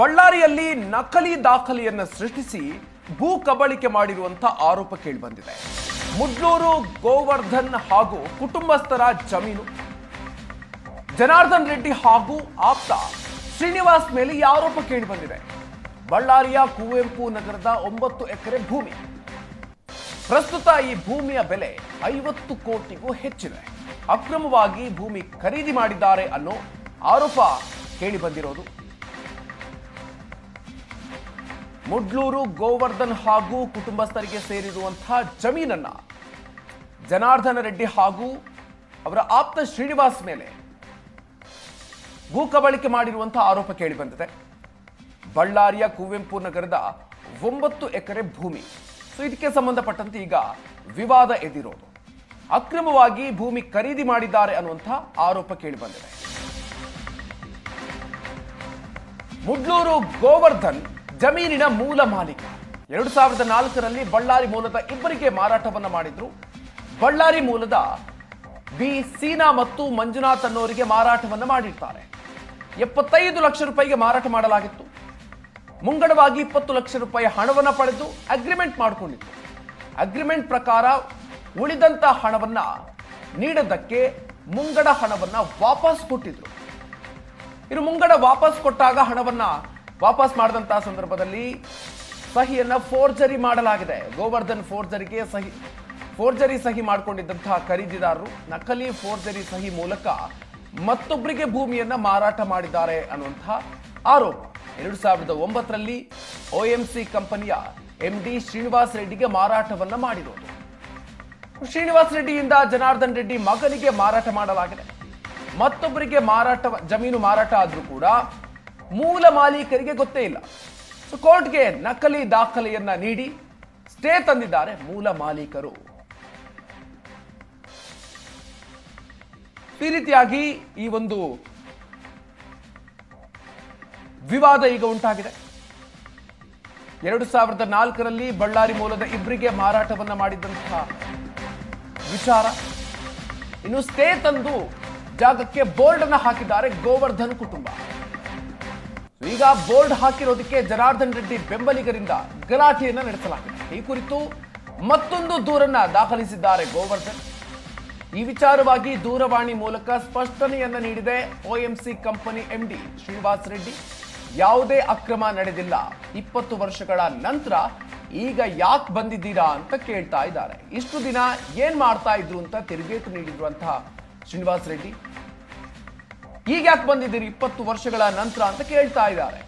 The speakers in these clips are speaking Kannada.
ಬಳ್ಳಾರಿಯಲ್ಲಿ ನಕಲಿ ದಾಖಲೆಯನ್ನು ಸೃಷ್ಟಿಸಿ ಭೂ ಕಬಳಿಕೆ ಮಾಡಿರುವಂತ ಆರೋಪ ಕೇಳಿಬಂದಿದೆ. ಮುಡ್ಲೂರು, ಗೋವರ್ಧನ್ ಹಾಗೂ ಕುಟುಂಬಸ್ಥರ ಜಮೀನು. ಜನಾರ್ದನ್ ರೆಡ್ಡಿ ಹಾಗೂ ಆಪ್ತ ಶ್ರೀನಿವಾಸ್ ಮೇಲೆ ಈ ಆರೋಪ ಕೇಳಿಬಂದಿದೆ. ಬಳ್ಳಾರಿಯ ಕುವೆಂಪು ನಗರದ ಒಂಬತ್ತು ಎಕರೆ ಭೂಮಿ. ಪ್ರಸ್ತುತ ಈ ಭೂಮಿಯ ಬೆಲೆ ಐವತ್ತು ಕೋಟಿಗೂ ಹೆಚ್ಚಿದೆ. ಅಕ್ರಮವಾಗಿ ಭೂಮಿ ಖರೀದಿ ಮಾಡಿದ್ದಾರೆ ಅನ್ನೋ ಆರೋಪ ಕೇಳಿಬಂದಿರೋದು. ಮುಡ್ಲೂರು, ಗೋವರ್ಧನ್ ಹಾಗೂ ಕುಟುಂಬಸ್ಥರಿಗೆ ಸೇರಿರುವಂತಹ ಜಮೀನನ್ನ ಜನಾರ್ದನ ರೆಡ್ಡಿ ಹಾಗೂ ಅವರ ಆಪ್ತ ಶ್ರೀನಿವಾಸ್ ಮೇಲೆ ಭೂಕಬಳಿಕೆ ಮಾಡಿರುವಂತಹ ಆರೋಪ ಕೇಳಿಬಂದಿದೆ ಬಳ್ಳಾರಿಯ ಕುವೆಂಪು ನಗರದ ಒಂಬತ್ತು ಎಕರೆ ಭೂಮಿ. ಸೊ, ಇದಕ್ಕೆ ಸಂಬಂಧಪಟ್ಟಂತೆ ಈಗ ವಿವಾದ ಎದಿರೋದು ಅಕ್ರಮವಾಗಿ ಭೂಮಿ ಖರೀದಿ ಮಾಡಿದ್ದಾರೆ ಅನ್ನುವಂಥ ಆರೋಪ ಕೇಳಿಬಂದಿದೆ ಮುಡ್ಲೂರು, ಗೋವರ್ಧನ್ ಜಮೀನಿನ ಮೂಲ ಮಾಲೀಕ. ಎರಡು ಸಾವಿರದ ನಾಲ್ಕರಲ್ಲಿ ಬಳ್ಳಾರಿ ಮೂಲದ ಇಬ್ಬರಿಗೆ ಮಾರಾಟವನ್ನ ಮಾಡಿದ್ರು. ಬಳ್ಳಾರಿ ಮೂಲದ ಬಿ ಸೀನಾ ಮತ್ತು ಮಂಜುನಾಥ್ ಅನ್ನೋರಿಗೆ ಮಾರಾಟವನ್ನ ಮಾಡಿರ್ತಾರೆ. ಎಪ್ಪತ್ತೈದು ಲಕ್ಷ ರೂಪಾಯಿಗೆ ಮಾರಾಟ ಮಾಡಲಾಗಿತ್ತು. ಮುಂಗಡವಾಗಿ ಇಪ್ಪತ್ತು ಲಕ್ಷ ರೂಪಾಯಿ ಹಣವನ್ನ ಪಡೆದು ಅಗ್ರಿಮೆಂಟ್ ಮಾಡಿಕೊಂಡಿತ್ತು ಅಗ್ರಿಮೆಂಟ್ ಪ್ರಕಾರ ಉಳಿದಂತ ಹಣವನ್ನ ನೀಡದಕ್ಕೆ ಮುಂಗಡ ಹಣವನ್ನ ವಾಪಸ್ ಕೊಟ್ಟಿದ್ರು. ಇನ್ನು ಮುಂಗಡ ವಾಪಸ್ ಕೊಟ್ಟಾಗ ಹಣವನ್ನ ವಾಪಸ್ ಮಾಡಿದಂತಹ ಸಂದರ್ಭದಲ್ಲಿ ಸಹಿಯನ್ನ ಫೋರ್ಜರಿ ಮಾಡಲಾಗಿದೆ. ಗೋವರ್ಧನ್ ಫೋರ್ಜರಿಗೆ ಸಹಿ ಫೋರ್ಜರಿ ಸಹಿ ಮಾಡಿಕೊಂಡಿದ್ದಂತಹ ಖರೀದಿದಾರರು ನಕಲಿ ಫೋರ್ಜರಿ ಸಹಿ ಮೂಲಕ ಮತ್ತೊಬ್ಬರಿಗೆ ಭೂಮಿಯನ್ನ ಮಾರಾಟ ಮಾಡಿದ್ದಾರೆ ಅನ್ನುವಂತಹ ಆರೋಪ. ಎರಡು ಸಾವಿರದ ಒಂಬತ್ತರಲ್ಲಿ ಒಎಂಸಿ ಕಂಪನಿಯ ಎಂಡಿ ಶ್ರೀನಿವಾಸ್ ರೆಡ್ಡಿಗೆ ಮಾರಾಟವನ್ನ ಮಾಡಿರೋದು. ಶ್ರೀನಿವಾಸ್ ರೆಡ್ಡಿಯಿಂದ ಜನಾರ್ದನ್ ರೆಡ್ಡಿ ಮಗನಿಗೆ ಮಾರಾಟ ಮಾಡಲಾಗಿದೆ. ಮತ್ತೊಬ್ಬರಿಗೆ ಮಾರಾಟ, ಜಮೀನು ಮಾರಾಟ ಆದರೂ ಕೂಡ ಮೂಲ ಮಾಲೀಕರಿಗೆ ಗೊತ್ತೇ ಇಲ್ಲ. ಸೊ ಕೋರ್ಟ್ಗೆ ನಕಲಿ ದಾಖಲೆಯನ್ನ ನೀಡಿ ಸ್ಟೇ ತಂದಿದ್ದಾರೆ ಮೂಲ ಮಾಲೀಕರು. ಈ ರೀತಿಯಾಗಿ ಈ ಒಂದು ವಿವಾದ ಈಗ ಉಂಟಾಗಿದೆ. ಎರಡು ಸಾವಿರದ ನಾಲ್ಕರಲ್ಲಿ ಬಳ್ಳಾರಿ ಮೂಲದ ಇಬ್ಬರಿಗೆ ಮಾರಾಟವನ್ನ ಮಾಡಿದಂತಹ ವಿಚಾರ. ಇನ್ನು ಸ್ಟೇ ತಂದು ಜಾಗಕ್ಕೆ ಬೋರ್ಡ್ ಅನ್ನು ಹಾಕಿದ್ದಾರೆ ಗೋವರ್ಧನ್ ಕುಟುಂಬ. ಈಗ ಬೋರ್ಡ್ ಹಾಕಿರೋದಕ್ಕೆ ಜನಾರ್ದನ್ ರೆಡ್ಡಿ ಬೆಂಬಲಿಗರಿಂದ ಗಲಾಟೆಯನ್ನ ನಡೆಸಲಾಗಿದೆ. ಈ ಕುರಿತು ಮತ್ತೊಂದು ದೂರನ್ನ ದಾಖಲಿಸಿದ್ದಾರೆ ಗೋವರ್ಧನ್. ಈ ವಿಚಾರವಾಗಿ ದೂರವಾಣಿ ಮೂಲಕ ಸ್ಪಷ್ಟನೆಯನ್ನ ನೀಡಿದೆ OMC company MD Srinivas Reddy. ಯಾವುದೇ ಅಕ್ರಮ ನಡೆದಿಲ್ಲ. ಇಪ್ಪತ್ತು ವರ್ಷಗಳ ನಂತರ ಈಗ ಯಾಕೆ ಬಂದಿದ್ದೀರಾ ಅಂತ ಕೇಳ್ತಾ ಇದ್ದಾರೆ. ಇಷ್ಟು ದಿನ ಏನ್ ಮಾಡ್ತಾ ಇದ್ರು ಅಂತ ತಿರುಗೇಟು ನೀಡಿರುವಂತಹ ಶ್ರೀನಿವಾಸ್ ರೆಡ್ಡಿ. ಈಗ ಯಾಕೆ ಬಂದಿದ್ದೀರಿ ಇಪ್ಪತ್ತು ವರ್ಷಗಳ ನಂತರ ಅಂತ ಕೇಳ್ತಾ ಇದ್ದಾರೆ.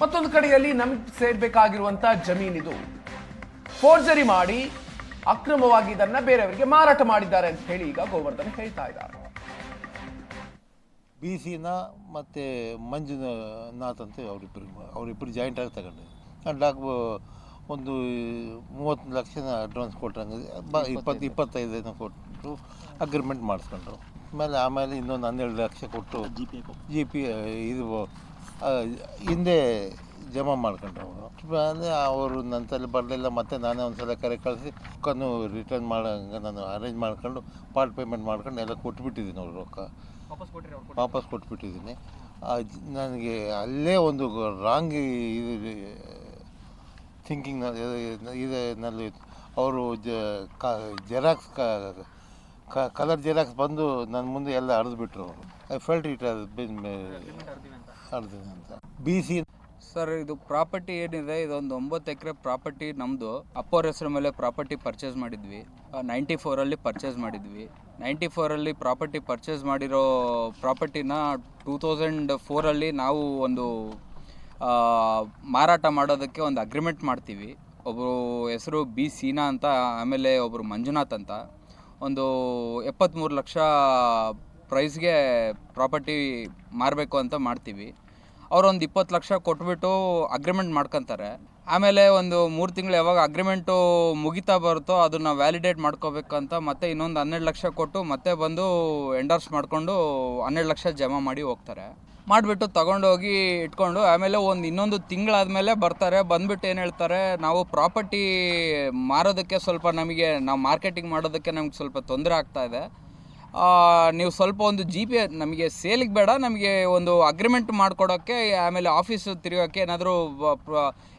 ಮತ್ತೊಂದು ಕಡೆಯಲ್ಲಿ ನಮಗೆ ಸೇರ್ಬೇಕಾಗಿರುವಂತಹ ಜಮೀನಿದು ಫೋರ್ಜರಿ ಮಾಡಿ ಅಕ್ರಮವಾಗಿ ಇದನ್ನ ಬೇರೆಯವರಿಗೆ ಮಾರಾಟ ಮಾಡಿದ್ದಾರೆ ಅಂತ ಹೇಳಿ ಈಗ ಗೋವರ್ಧನ್ ಹೇಳ್ತಾ ಇದ್ದಾರೆ. ಬಿ ಸಿನ ಮತ್ತೆ ಮಂಜುನಾಥ್ ಅಂತ ಅವರಿಬ್ಬರು ಅವರಿಬ್ಬರು ಜಾಯಿಂಟ್ ಆಗಿ ತಗೊಂಡು ಡಾಕ್ ಒಂದು ಮೂವತ್ತು ಲಕ್ಷನ ಅಡ್ವಾನ್ಸ್ ಕೊಟ್ಟಂಗೆ ಇಪ್ಪತ್ತು ಇಪ್ಪತ್ತೈದನ್ನು ಕೊಟ್ಟು ಅಗ್ರಿಮೆಂಟ್ ಮಾಡಿಸ್ಕೊಂಡ್ರು. ಆಮೇಲೆ ಆಮೇಲೆ ಇನ್ನೊಂದು ಹನ್ನೆರಡು ಲಕ್ಷ ಕೊಟ್ಟು ಜಿ ಪಿ ಜಿ ಪಿ ಇದು ಹಿಂದೆ ಜಮಾ ಮಾಡ್ಕೊಂಡ್ರು ಅವರು. ಅಂದರೆ ಅವರು ನನ್ನ ತಲೆ ಬರಲಿಲ್ಲ ಮತ್ತೆ ನಾನೇ ಒಂದು ಸಲ ಕರೆ ಕಳಿಸಿ ಕನ್ನು ರಿಟರ್ನ್ ಮಾಡಂಗೆ ನಾನು ಅರೇಂಜ್ ಮಾಡ್ಕೊಂಡು ಪಾರ್ಟ್ ಪೇಮೆಂಟ್ ಮಾಡ್ಕೊಂಡು ಎಲ್ಲ ಕೊಟ್ಬಿಟ್ಟಿದ್ದೀನಿ ಅವ್ರು ರೊಕ್ಕ. ವಾಪಸ್ ಕೊಟ್ಬಿಟ್ಟಿದ್ದೀನಿ. ನನಗೆ ಅಲ್ಲೇ ಒಂದು ರಾಂಗ್ ಇದು ಥಿಂಕಿಂಗ್ ಇದರಲ್ಲಿ ಅವರು ಜ ಜೆರಾಕ್ಸ್ ಕಲರ್ ಜೆರಾಕ್ಸ್ ಬಂದು ನನ್ನ ಮುಂದೆ ಎಲ್ಲ ಅರ್ದು ಬಿಟ್ರು ಐ ಫೆಲ್ಟ್ ಇಟ್ ಅದು ಅಂತ. ಬಿ ಸಿ ಸರ್ ಇದು ಪ್ರಾಪರ್ಟಿ ಏನಿದೆ, ಇದೊಂದು ಒಂಬತ್ತು ಎಕರೆ ಪ್ರಾಪರ್ಟಿ ನಮ್ಮದು ಅಪ್ಪವ್ರ ಹೆಸರು ಮೇಲೆ ಪ್ರಾಪರ್ಟಿ ಪರ್ಚೇಸ್ ಮಾಡಿದ್ವಿ. ನೈಂಟಿ ಫೋರಲ್ಲಿ ಪರ್ಚೇಸ್ ಮಾಡಿದ್ವಿ. ನೈಂಟಿ ಫೋರಲ್ಲಿ ಪ್ರಾಪರ್ಟಿ ಪರ್ಚೇಸ್ ಮಾಡಿರೋ ಪ್ರಾಪರ್ಟಿನ ಟೂ ತೌಸಂಡ್ ಫೋರಲ್ಲಿ ನಾವು ಒಂದು ಮಾರಾಟ ಮಾಡೋದಕ್ಕೆ ಒಂದು ಅಗ್ರಿಮೆಂಟ್ ಮಾಡ್ತೀವಿ. ಒಬ್ಬರು ಹೆಸರು ಬಿ ಸೀನಾ ಅಂತ, ಆಮೇಲೆ ಒಬ್ಬರು ಮಂಜುನಾಥ್ ಅಂತ. ಒಂದು ಎಪ್ಪತ್ತ್ಮೂರು ಲಕ್ಷ ಪ್ರೈಸ್ಗೆ ಪ್ರಾಪರ್ಟಿ ಮಾರಬೇಕು ಅಂತ ಮಾಡ್ತೀವಿ. ಅವರೊಂದು ಇಪ್ಪತ್ತು ಲಕ್ಷ ಕೊಟ್ಬಿಟ್ಟು ಅಗ್ರಿಮೆಂಟ್ ಮಾಡ್ಕೊತಾರೆ. ಆಮೇಲೆ ಒಂದು ಮೂರು ತಿಂಗಳು ಯಾವಾಗ ಅಗ್ರಿಮೆಂಟು ಮುಗಿತಾ ಬರುತ್ತೋ ಅದನ್ನು ವ್ಯಾಲಿಡೇಟ್ ಮಾಡ್ಕೋಬೇಕಂತ ಮತ್ತೆ ಇನ್ನೊಂದು ಹನ್ನೆರಡು ಲಕ್ಷ ಕೊಟ್ಟು ಮತ್ತೆ ಬಂದು ಎಂಡರ್ಸ್ ಮಾಡಿಕೊಂಡು ಹನ್ನೆರಡು ಲಕ್ಷ ಜಮಾ ಮಾಡಿ ಹೋಗ್ತಾರೆ. ಮಾಡಿಬಿಟ್ಟು ತೊಗೊಂಡೋಗಿ ಇಟ್ಕೊಂಡು, ಆಮೇಲೆ ಒಂದು ಇನ್ನೊಂದು ತಿಂಗಳಾದಮೇಲೆ ಬರ್ತಾರೆ. ಬಂದ್ಬಿಟ್ಟು ಏನು ಹೇಳ್ತಾರೆ, ನಾವು ಪ್ರಾಪರ್ಟಿ ಮಾರೋದಕ್ಕೆ ಸ್ವಲ್ಪ ನಮಗೆ, ನಾವು ಮಾರ್ಕೆಟಿಂಗ್ ಮಾಡೋದಕ್ಕೆ ನಮ್ಗೆ ಸ್ವಲ್ಪ ತೊಂದರೆ ಆಗ್ತಾ ಇದೆ. ನೀವು ಸ್ವಲ್ಪ ಒಂದು ಜಿ ಪಿ ನಮಗೆ ಸೇಲಿಗೆ ಬೇಡ, ನಮಗೆ ಒಂದು ಅಗ್ರಿಮೆಂಟ್ ಮಾಡ್ಕೊಡೋಕ್ಕೆ, ಆಮೇಲೆ ಆಫೀಸ್ ತಿರುಗೋಕ್ಕೆ ಏನಾದರೂ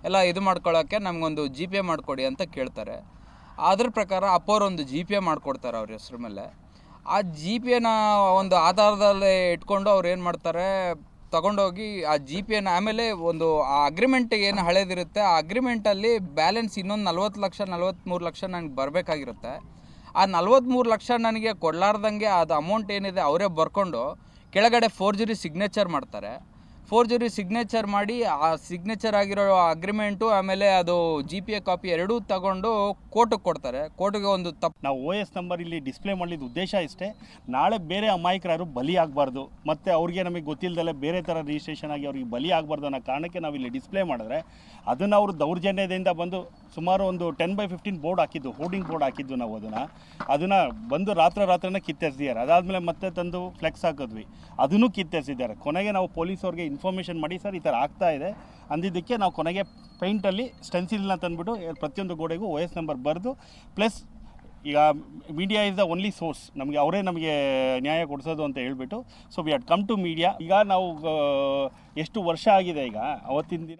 ಎಲ್ಲ ಇದು ಮಾಡ್ಕೊಳ್ಳೋಕ್ಕೆ ನಮಗೊಂದು ಜಿ ಪೇ ಮಾಡಿಕೊಡಿ ಅಂತ ಕೇಳ್ತಾರೆ. ಅದ್ರ ಪ್ರಕಾರ ಅಪ್ಪೋರು ಒಂದು ಜಿ ಪೇ ಮಾಡಿಕೊಡ್ತಾರೆ ಅವ್ರ ಹೆಸ್ರ ಮೇಲೆ. ಆ ಜಿ ಪೇನ ಒಂದು ಆಧಾರದಲ್ಲಿ ಇಟ್ಕೊಂಡು ಅವ್ರು ಏನು ಮಾಡ್ತಾರೆ, ತಗೊಂಡೋಗಿ ಆ ಜಿ ಪಿಯನ್ನು ಆಮೇಲೆ ಒಂದು ಆ ಅಗ್ರಿಮೆಂಟ್ ಏನು ಹಳೇದಿರುತ್ತೆ, ಆ ಅಗ್ರಿಮೆಂಟಲ್ಲಿ ಬ್ಯಾಲೆನ್ಸ್ ಇನ್ನೊಂದು ನಲ್ವತ್ತು ಲಕ್ಷ ನಲ್ವತ್ತ್ಮೂರು ಲಕ್ಷ ನನಗೆ ಬರಬೇಕಾಗಿರುತ್ತೆ. ಆ ನಲ್ವತ್ತ್ಮೂರು ಲಕ್ಷ ನನಗೆ ಕೊಡಲಾರ್ದಂಗೆ ಅದು ಅಮೌಂಟ್ ಏನಿದೆ, ಅವರೇ ಬರ್ಕೊಂಡು ಕೆಳಗಡೆ ಫೋರ್ಜರಿ ಸಿಗ್ನೇಚರ್ ಮಾಡ್ತಾರೆ. ಫೋರ್ಜರಿ ಸಿಗ್ನೇಚರ್ ಮಾಡಿ, ಆ ಸಿಗ್ನೇಚರ್ ಆಗಿರೋ ಅಗ್ರಿಮೆಂಟು ಆಮೇಲೆ ಅದು ಜಿ ಪಿ ಎ ಕಾಪಿ ಎರಡೂ ತಗೊಂಡು ಕೋರ್ಟಿಗೆ ಕೊಡ್ತಾರೆ. ಕೋರ್ಟಿಗೆ ಒಂದು ತಪ್ಪು ನಾವು ಓ ಎಸ್ ನಂಬರ್ ಇಲ್ಲಿ ಡಿಸ್ಪ್ಲೇ ಮಾಡಲಿದ್ದ ಉದ್ದೇಶ ಇಷ್ಟೇ. ನಾಳೆ ಬೇರೆ ಅಮಾಯಕರು ಬಲಿ ಆಗಬಾರ್ದು. ಮತ್ತು ಅವ್ರಿಗೆ ನಮಗೆ ಗೊತ್ತಿಲ್ಲದಲ್ಲೇ ಬೇರೆ ಥರ ರಿಜಿಸ್ಟ್ರೇಷನ್ ಆಗಿ ಅವ್ರಿಗೆ ಬಲಿ ಆಗಬಾರ್ದು ಅನ್ನೋ ಕಾರಣಕ್ಕೆ ನಾವು ಇಲ್ಲಿ ಡಿಸ್ಪ್ಲೇ ಮಾಡಿದ್ರೆ, ಅದನ್ನು ಅವರು ದೌರ್ಜನ್ಯದಿಂದ ಬಂದು ಸುಮಾರು ಒಂದು ಟೆನ್ ಬೈ ಫಿಫ್ಟೀನ್ ಬೋರ್ಡ್ ಹಾಕಿದ್ದು ಹೋರ್ಡಿಂಗ್ ಬೋರ್ಡ್ ಹಾಕಿದ್ದು ನಾವು ಅದನ್ನು. ಅದನ್ನು ಬಂದು ರಾತ್ರಿ ರಾತ್ರಿನೇ ಕಿತ್ತೆಸ್ದಿದ್ದಾರೆ ಅದಾದಮೇಲೆ ಮತ್ತೆ ತಂದು ಫ್ಲೆಕ್ಸ್ ಹಾಕಿದ್ವಿ. ಅದನ್ನು ಕಿತ್ತೆಸಿದ್ದಾರೆ ಕೊನೆಗೆ ನಾವು ಪೊಲೀಸವ್ರಿಗೆ ಇನ್ಫಾರ್ಮೇಷನ್ ಮಾಡಿ, ಸರ್, ಈ ಥರ ಆಗ್ತಾ ಇದೆ. ಅಂದಿದ್ದಕ್ಕೆ ನಾವು ಕೊನೆಗೆ ಪೈಂಟಲ್ಲಿ ಸ್ಟೆನ್ಸಿಲ್ನ ತಂದುಬಿಟ್ಟು ಪ್ರತಿಯೊಂದು ಗೋಡೆಗೂ ವಯಸ್ ಎಸ್ ನಂಬರ್ ಬರೆದು ಪ್ಲಸ್ ಈಗ media is the only source ನಮಗೆ ಅವರೇ ನಮಗೆ ನ್ಯಾಯ ಕೊಡಿಸೋದು ಅಂತ ಹೇಳ್ಬಿಟ್ಟು so we had come to media ಈಗ ನಾವು ಎಷ್ಟು ವರ್ಷ ಆಗಿದೆ ಈಗ? ಅವತ್ತಿನ ದಿನ.